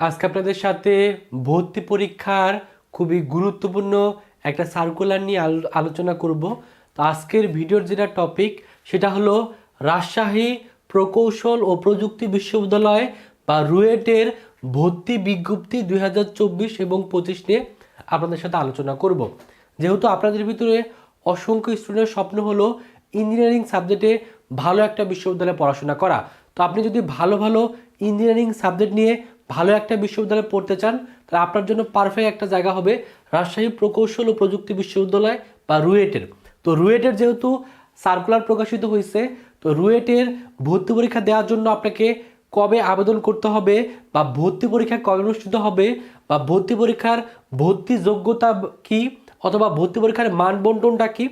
আজকে আপনাদের সাথে ভর্তি পরীক্ষার খুবই গুরুত্বপূর্ণ একটা সার্কুলার নিয়ে আলো- আলোচনা করব। তো আজকের ভিডিওর যেটা টপিক সেটা হলো রাজশাহী প্রকৌশল ও প্রযুক্তি বিশ্ববিদ্যালয় বা রুয়েটের ভর্তি বিজ্ঞপ্তি দুই হাজার চব্বিশ এবং পঁচিশ নিয়ে আপনাদের সাথে আলোচনা করব। যেহেতু আপনাদের ভিতরে অসংখ্য স্টুডেন্টের স্বপ্ন হলো ইঞ্জিনিয়ারিং সাবজেক্টে ভালো একটা বিশ্ববিদ্যালয়ে পড়াশোনা করা। তো আপনি যদি ভালো ভালো ইঞ্জিনিয়ারিং সাবজেক্ট নিয়ে ভালো একটা বিশ্ববিদ্যালয়ে পড়তে চান, তাহলে আপনার জন্য পারফেক্ট একটা জায়গা হবে রাজশাহী প্রকৌশল ও প্রযুক্তি বিশ্ববিদ্যালয় বা রুয়েটের। তো রুয়েটের যেহেতু সার্কুলার প্রকাশিত হয়েছে, তো রুয়েটের ভর্তি পরীক্ষা দেওয়ার জন্য আপনাকে কবে আবেদন করতে হবে বা ভর্তি পরীক্ষা কবে অনুষ্ঠিত হবে বা ভর্তি পরীক্ষার ভর্তি যোগ্যতা কি অথবা ভর্তি পরীক্ষার মান বন্টনটা কি,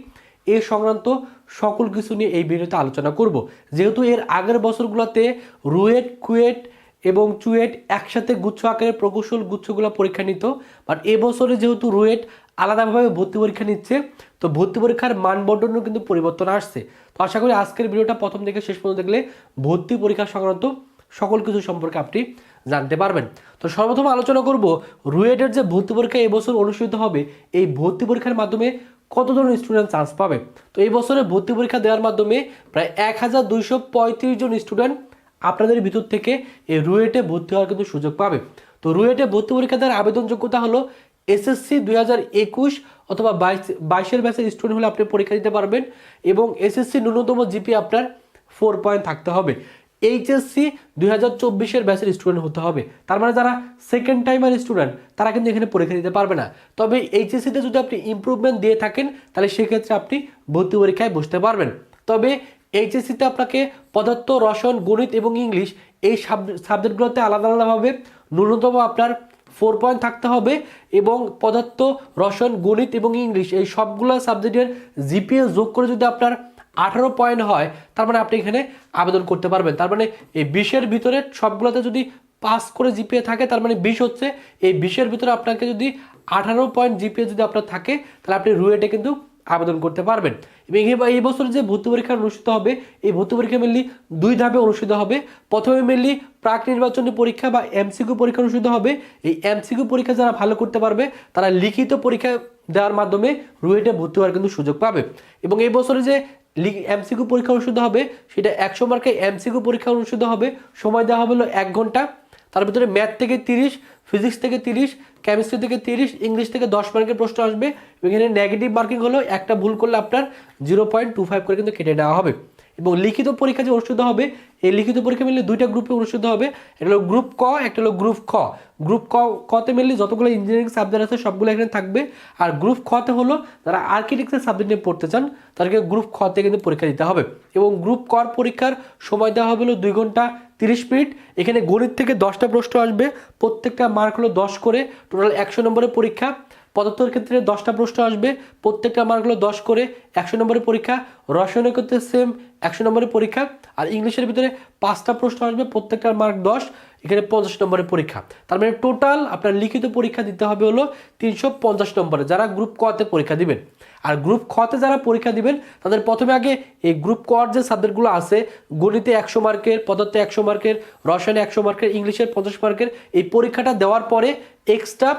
এ সংক্রান্ত সকল কিছু নিয়ে এই ভিডিওতে আলোচনা করব। যেহেতু এর আগের বছরগুলোতে রুয়েট, কুয়েট এবং চুয়েট একসাথে গুচ্ছ আকারে প্রকৌশল গুচ্ছগুলো পরীক্ষা নিত। বাট এবছরে যেহেতু রুয়েট আলাদাভাবে ভর্তি পরীক্ষা নিচ্ছে, তো ভর্তি পরীক্ষার মানবন্টনও কিন্তু পরিবর্তন আসছে। তো আশা করি আজকের ভিডিওটা প্রথম থেকে শেষ পর্যন্ত দেখলে ভর্তি পরীক্ষা সংক্রান্ত সকল কিছু সম্পর্কে আপনি জানতে পারবেন। তো সর্বপ্রথম আলোচনা করব রুয়েটের যে ভর্তি পরীক্ষা এবছর অনুষ্ঠিত হবে, এই ভর্তি পরীক্ষার মাধ্যমে কতজন স্টুডেন্ট চান্স পাবে? তো এই বছরে ভর্তি পরীক্ষা দেওয়ার মাধ্যমে প্রায় এক হাজার দুইশো পঁয়ত্রিশ জন স্টুডেন্ট আপনাদের ভিতর থেকে এই রুয়েটে ভর্তি হওয়ার কিন্তু সুযোগ পাবে। তো রুয়েটে ভর্তি পরীক্ষা দেওয়ার আবেদন যোগ্যতা হলো এসএসসি দুই হাজার একুশ অথবা বাইশ, বাইশের ব্যাচের স্টুডেন্ট হলে আপনি পরীক্ষা দিতে পারবেন এবং এসএসসি ন্যূনতম জিপি আপনার ফোর পয়েন্ট থাকতে হবে। এইচএসসি দুই হাজার চব্বিশের ব্যাচের স্টুডেন্ট হতে হবে। তার মানে যারা সেকেন্ড টাইমার স্টুডেন্ট তারা কিন্তু এখানে পরীক্ষা দিতে পারবে না। তবে এইচএসসিতে যদি আপনি ইমপ্রুভমেন্ট দিয়ে থাকেন, তাহলে সেক্ষেত্রে আপনি ভর্তি পরীক্ষায় বসতে পারবেন। তবে এইচএসসিতে আপনাকে পদার্থ, রসায়ন, গণিত এবং ইংলিশ এই সাব সাবজেক্টগুলোতে আলাদা আলাদাভাবে ন্যূনতম আপনার ফোর পয়েন্ট থাকতে হবে এবং পদার্থ, রসায়ন, গণিত এবং ইংলিশ এই সবগুলো সাবজেক্টের জিপিএ যোগ করে যদি আপনার আঠারো পয়েন্ট হয়, তার মানে আপনি এখানে আবেদন করতে পারবেন। তার মানে এই বিশের ভিতরে সবগুলোতে যদি পাস করে জিপিএ থাকে, তার মানে বিশ হচ্ছে। এই বিশের ভিতরে আপনাকে যদি আঠারো পয়েন্ট জিপিএ যদি আপনার থাকে, তাহলে আপনি রুয়েটে কিন্তু আবেদন করতে পারবেন। এবং এই- বছর যে ভর্তি পরীক্ষা অনুষ্ঠিত হবে, এই ভর্তি পরীক্ষা মেনলি দুই ধাপে অনুষ্ঠিত হবে। প্রথমে মেনলি প্রাক নির্বাচনী পরীক্ষা বা এমসিকিউ পরীক্ষা অনুষ্ঠিত হবে। এই এমসিকিউ পরীক্ষা যারা ভালো করতে পারবে, তারা লিখিত পরীক্ষা দেওয়ার মাধ্যমে রুয়েটে ভর্তি হওয়ার কিন্তু সুযোগ পাবে। এবং এই বছরে যে এমসিকিউ পরীক্ষা অনুষ্ঠিত হবে, সেটা একশো মার্কে এমসিকিউ পরীক্ষা অনুষ্ঠিত হবে। সময় দেওয়া হবে এক ঘণ্টা। তার ভিতরে ম্যাথ থেকে তিরিশ ফিজিক্স থেকে তিরিশ কেমিস্ট্রি থেকে তিরিশ ইংলিশ থেকে দশ মার্কের প্রশ্ন আসবে। এখানে নেগেটিভ মার্কিং হলো একটা ভুল করলে আপনার জিরো পয়েন্ট টু ফাইভ করে কিন্তু কেটে নেওয়া হবে। এবং লিখিত পরীক্ষা যে অনুষ্ঠিত হবে, এই লিখিত পরীক্ষা মিলে দুইটা গ্রুপে অনুষ্ঠিত হবে। একটা হলো গ্রুপ ক, একটা হলো গ্রুপ খ। গ্রুপ ক, কতে মিললে যতগুলো ইঞ্জিনিয়ারিং সাবজেক্ট আছে, সবগুলো এখানে থাকবে। আর গ্রুপ খতে হলো, যারা আর্কিটেকচার সাবজেক্ট নিয়ে পড়তে চান, তাদেরকে গ্রুপ খতে কিন্তু পরীক্ষা দিতে হবে। এবং গ্রুপ কর পরীক্ষার সময় দেওয়া হবে হলো দুই ঘণ্টা তিরিশ মিনিট। এখানে গণিত থেকে দশটা প্রশ্ন আসবে। প্রত্যেকটা মার্ক হলো দশ করে। টোটাল একশো নম্বরের পরীক্ষা। পদার্থের ক্ষেত্রে দশটা প্রশ্ন আসবে। প্রত্যেকটা মার্ক দশ করে একশো নম্বরের পরীক্ষা, রসায়নের ক্ষেত্রে সেম একশো নম্বরের পরীক্ষা, আর ইংলিশের ভিতরে পাঁচটা প্রশ্ন আসবে, প্রত্যেকটার মার্ক দশ। এখানে পঞ্চাশ নম্বরের পরীক্ষা। তার মানে টোটাল আপনার লিখিত পরীক্ষা দিতে হবে হলো তিনশো পঞ্চাশ নম্বরে, যারা গ্রুপ কতে পরীক্ষা দিবেন। আর গ্রুপ খতে যারা পরীক্ষা দিবেন, তাদের প্রথমে আগে এই গ্রুপ কর যে সাবজেক্টগুলো আছে, গণিতে একশো মার্কের, পদার্থে একশো মার্কের, রসায়নে একশো মার্কের ইংলিশের পঞ্চাশ মার্কের, এই পরীক্ষাটা দেওয়ার পরে এক্সট্রা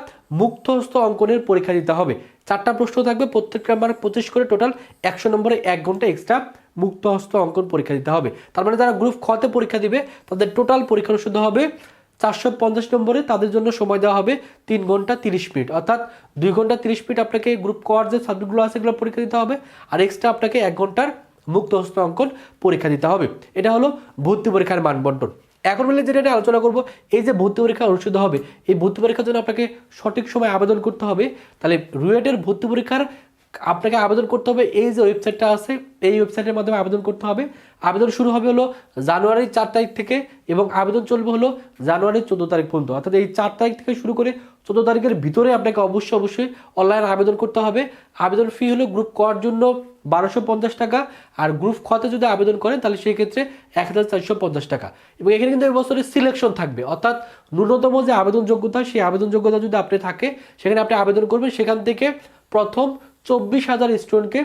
মুক্তস্থ অঙ্কনের পরীক্ষা দিতে হবে। চারটা প্রশ্ন থাকবে প্রত্যেকটা মার্ক পঁচিশ করে টোটাল একশো নম্বরে এক ঘণ্টা এক্সট্রা মুক্তহস্ত অঙ্কন পরীক্ষা দিতে হবে। তার মানে যারা গ্রুপ খতে পরীক্ষা দিবে, তাদের টোটাল পরীক্ষা অনুষ্ঠিত হবে চারশো পঞ্চাশ নম্বরে, তাদের জন্য সময় দেওয়া হবে তিন ঘণ্টা তিরিশ মিনিট। অর্থাৎ দুই ঘণ্টা তিরিশ মিনিট আপনাকে গ্রুপ কর যে সাবজেক্টগুলো আছে সেগুলো পরীক্ষা দিতে হবে আর এক্সট্রা আপনাকে এক ঘণ্টার মুক্ত হস্ত অঙ্কন পরীক্ষা দিতে হবে। এটা হলো ভর্তি পরীক্ষার মানবন্টন। এখন মিলে যেটা নিয়ে আলোচনা করব, এই যে ভর্তি পরীক্ষা অনুষ্ঠিত হবে, এই ভর্তি পরীক্ষার জন্য আপনাকে সঠিক সময় আবেদন করতে হবে। তাহলে রুয়েটের ভর্তি পরীক্ষার আপনাকে আবেদন করতে হবে, এই যে ওয়েবসাইটটা আছে, এই ওয়েবসাইটের মাধ্যমে আবেদন করতে হবে। আবেদন শুরু হবে হলো জানুয়ারির চার তারিখ থেকে এবং আবেদন চলবে হলো জানুয়ারির চোদ্দ তারিখ পর্যন্ত। অর্থাৎ এই চার তারিখ থেকে শুরু করে চোদ্দ তারিখের ভিতরে আপনাকে অবশ্যই অবশ্যই অনলাইন আবেদন করতে হবে। আবেদন ফি হলো গ্রুপ করার জন্য বারোশো পঞ্চাশ টাকা আর গ্রুপ খতে যদি আবেদন করেন তাহলে সেই ক্ষেত্রে এক হাজার চারশো পঞ্চাশ টাকা। এবং এখানে কিন্তু এবছরের সিলেকশন থাকবে। অর্থাৎ ন্যূনতম যে আবেদন যোগ্যতা, সেই আবেদন যোগ্যতা যদি আপনি থাকে, সেখানে আপনি আবেদন করবেন, সেখান থেকে প্রথম চব্বিশ হাজার স্টুডেন্টকে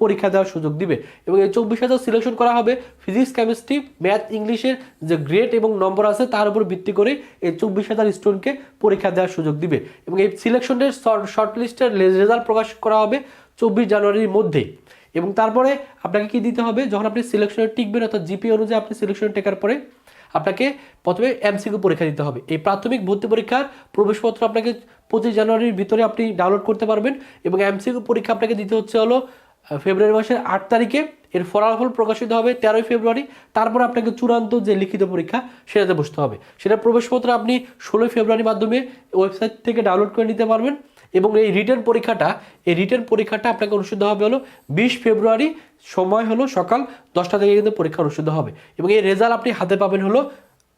পরীক্ষা দেওয়ার সুযোগ দিবে। এবং এই চব্বিশ হাজার সিলেকশন করা হবে ফিজিক্স কেমিস্ট্রি ম্যাথ ইংলিশের যে গ্রেড এবং নম্বর আছে, তার উপর ভিত্তি করে এই চব্বিশ হাজার স্টুডেন্টকে পরীক্ষা দেওয়ার সুযোগ দিবে। এবং এই সিলেকশনের শর্ট লিস্টের রেজাল্ট প্রকাশ করা হবে চব্বিশ জানুয়ারির মধ্যে এবং তারপরে আপনাকে কি দিতে হবে? যখন আপনি সিলেকশনে টিকবেন, অর্থাৎ জিপি অনুযায়ী আপনি সিলেকশনে টেকার পরে আপনাকে প্রথমে এমসিকিউ পরীক্ষা দিতে হবে। এই প্রাথমিক ভর্তি পরীক্ষার প্রবেশপত্র আপনাকে পঁচিশ জানুয়ারির ভিতরে আপনি ডাউনলোড করতে পারবেন এবং এমসিকিউ পরীক্ষা আপনাকে দিতে হচ্ছে হলো ফেব্রুয়ারি মাসের আট তারিখে। এর ফলাফল প্রকাশিত হবে তেরোই ফেব্রুয়ারি। তারপর আপনাকে চূড়ান্ত যে লিখিত পরীক্ষা, সেটাতে বসতে হবে। সেটা প্রবেশপত্র আপনি ষোলোই ফেব্রুয়ারির মাধ্যমে ওয়েবসাইট থেকে ডাউনলোড করে নিতে পারবেন। এবং এই রিটার্ন পরীক্ষাটা, এই রিটার্ন পরীক্ষাটা আপনাকে অনুষ্ঠিত হবে হলো বিশ ফেব্রুয়ারি, সময় হলো সকাল দশটা থেকে কিন্তু পরীক্ষা অনুষ্ঠিত হবে। এবং এই রেজাল্ট আপনি হাতে পাবেন হলো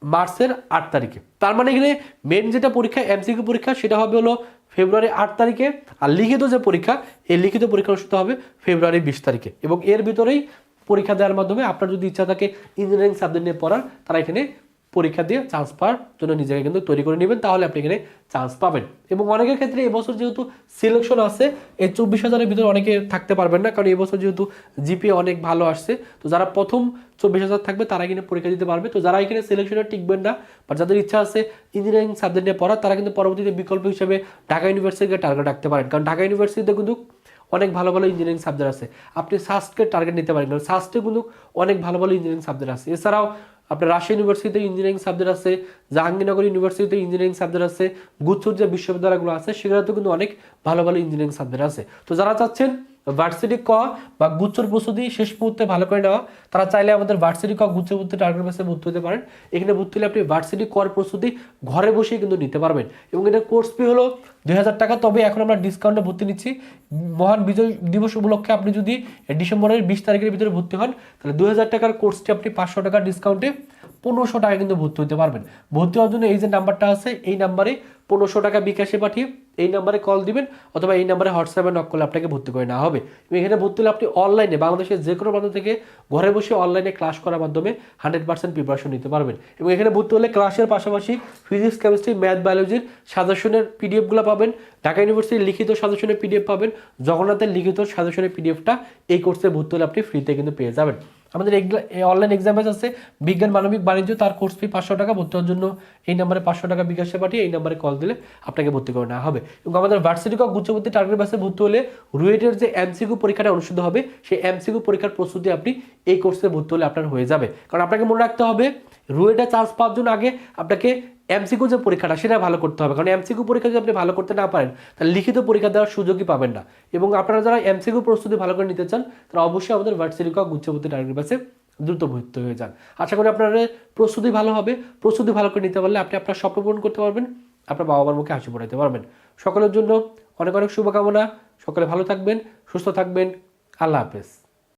মার্চের আট তারিখে। তার মানে এখানে মেন যেটা পরীক্ষা এমসিকিউ পরীক্ষা, সেটা হবে হলো ফেব্রুয়ারি আট তারিখে। আর লিখিত যে পরীক্ষা, এই লিখিত পরীক্ষা অনুষ্ঠিত হবে ফেব্রুয়ারি বিশ তারিখে। এবং এর ভিতরেই পরীক্ষা দেওয়ার মাধ্যমে আপনার যদি ইচ্ছা থাকে ইঞ্জিনিয়ারিং সাবজেক্ট নিয়ে পড়ার, তারা এখানে পরীক্ষা দিয়ে চান্স পাওয়ার জন্য নিজেকে কিন্তু তৈরি করে নেবেন, তাহলে আপনি এখানে চান্স পাবেন। এবং অনেকের ক্ষেত্রে এবছর যেহেতু সিলেকশন আছে এই চব্বিশ হাজারের ভিতরে অনেকে থাকতে পারবেন না, কারণ এবছর যেহেতু জিপি অনেক ভালো আসছে, তো যারা প্রথম চব্বিশ হাজার থাকবে তারা এখানে পরীক্ষা দিতে পারবে। তো যারা এখানে সিলেকশনে টিকবেন না বা যাদের ইচ্ছা আছে ইঞ্জিনিয়ারিং সাবজেক্ট নিয়ে পড়ার, তারা কিন্তু পরবর্তীতে বিকল্প হিসেবে ঢাকা ইউনিভার্সিটিকে টার্গেট রাখতে পারেন। কারণ ঢাকা ইউনিভার্সিটিতে কিন্তু অনেক ভালো ভালো ইঞ্জিনিয়ারিং সাবজেক্ট আছে। আপনি সাস্টকে টার্গেট নিতে পারেন, কারণ সাস্টে কিন্তু অনেক ভালো ভালো ইঞ্জিনিয়ারিং সাবজেক্ট আছে। এছাড়াও আপনার রাশিয়া ইউনিভার্সিটিতে ইঞ্জিনিয়ারিং সাবজেক্ট আছে, জাহাঙ্গীরনগর ইউনিভার্সিটিতে ইঞ্জিনিয়ারিং সাবজেক্ট আছে গুচ্ছুর যে বিশ্ববিদ্যালয়গুলো আছে, সেগুলোতে কিন্তু অনেক ভালো ভালো ইঞ্জিনিয়ারিং সাবজেক্ট আছে। তো যারা চাচ্ছেন ভার্সিটি ক বা গুচ্ছর প্রস্তুতি শেষ মুহূর্তে ভালো করে নেওয়া তারা চাইলে আমাদের ভার্সিটি ক গুচ্ছ ভর্তি টার্গেট বেসে ভর্তি হতে পারেন। এখানে ভর্তি হলে আপনি ভার্সিটি কর প্রস্তুতি ঘরে বসেই কিন্তু নিতে পারবেন। এবং এটা কোর্স ফি হলো দুই হাজার টাকা। তবে এখন আমরা ডিসকাউন্টে ভর্তি নিচ্ছি। মহান বিজয় দিবস উপলক্ষে আপনি যদি ডিসেম্বরের বিশ তারিখের ভিতরে ভর্তি হন, তাহলে দুই হাজার টাকার কোর্সটি আপনি পাঁচশো টাকার ডিসকাউন্টে পনেরোশো টাকা কিন্তু ভর্তি হতে পারবেন। ভর্তি হওয়ার জন্য এই যে নাম্বারটা আছে, এই নাম্বারে পনেরোশো টাকা বিকাশে পাঠিয়ে এই নাম্বারে কল দিবেন অথবা এই নাম্বারে হোয়াটসঅ্যাপে নক করলে আপনাকে ভর্তি করে নেওয়া হবে। এখানে ভর্তি হলে আপনি অনলাইনে বাংলাদেশের যে কোনো প্রান্ত থেকে ঘরে বসে অনলাইনে ক্লাস করার মাধ্যমে হান্ড্রেড পার্সেন্ট প্রিপারেশন নিতে পারবেন। এবং এখানে ভর্তি হলে ক্লাসের পাশাপাশি ফিজিক্স কেমিস্ট্রি ম্যাথ বায়োলজির সাজেশনের পিডিএফগুলো পাবেন। ঢাকা ইউনিভার্সিটির লিখিত সাজেশনের পিডিএফ পাবেন। জগন্নাথের লিখিত সাজেশনের পিডিএফটা এই কোর্সে ভর্তি হলে আপনি ফ্রিতে কিন্তু পেয়ে যাবেন। আমাদের অনলাইন এক্সাম আছে। বিজ্ঞান, মানবিক, বাণিজ্য, তার কোর্স ফি পাঁচশো টাকা। ভর্তি হওয়ার জন্য এই নাম্বারে পাঁচশো টাকা বিকাশে পাঠিয়ে এই নাম্বারে কল দিলে আপনাকে ভর্তি করে নেওয়া হবে। এবং আমাদের ভার্সিটি কক গুচ্ছবর্তী টার্গেট ব্যাচে ভর্তি হলে রুয়েটের যে এমসিকিউ পরীক্ষাটা অনুষ্ঠিত হবে, সেই এমসিকিউ পরীক্ষার প্রস্তুতি আপনি এই কোর্সে ভর্তি হলে আপনার হয়ে যাবে। কারণ আপনাকে মনে রাখতে হবে রুয়েটে চান্স পাওয়ার জন্য আগে আপনাকে এমসিকিউ যে পরীক্ষাটা, সেটা ভালো করতে হবে। কারণ এমসিকিউ পরীক্ষা যদি আপনি ভালো করতে না পারেন, তাহলে লিখিত পরীক্ষা দেওয়ার সুযোগই পাবেন না। এবং আপনারা যারা এমসিকিউ প্রস্তুতি ভালো করে নিতে চান, তারা অবশ্যই আমাদের ভার্সিটি কক গুচ্ছবর্তী টার্গেট ব্যাচে দ্রুত ভর্তি হয়ে যান। আশা করি আপনার প্রস্তুতি ভালো হবে। প্রস্তুতি ভালো করে নিতে পারলে আপনি আপনার স্বপ্ন পূরণ করতে পারবেন, আপনার বাবা মার মুখে হাসি পড়াইতে পারবেন। সকলের জন্য অনেক অনেক শুভকামনা। সকলে ভালো থাকবেন, সুস্থ থাকবেন। আল্লাহ হাফেজ।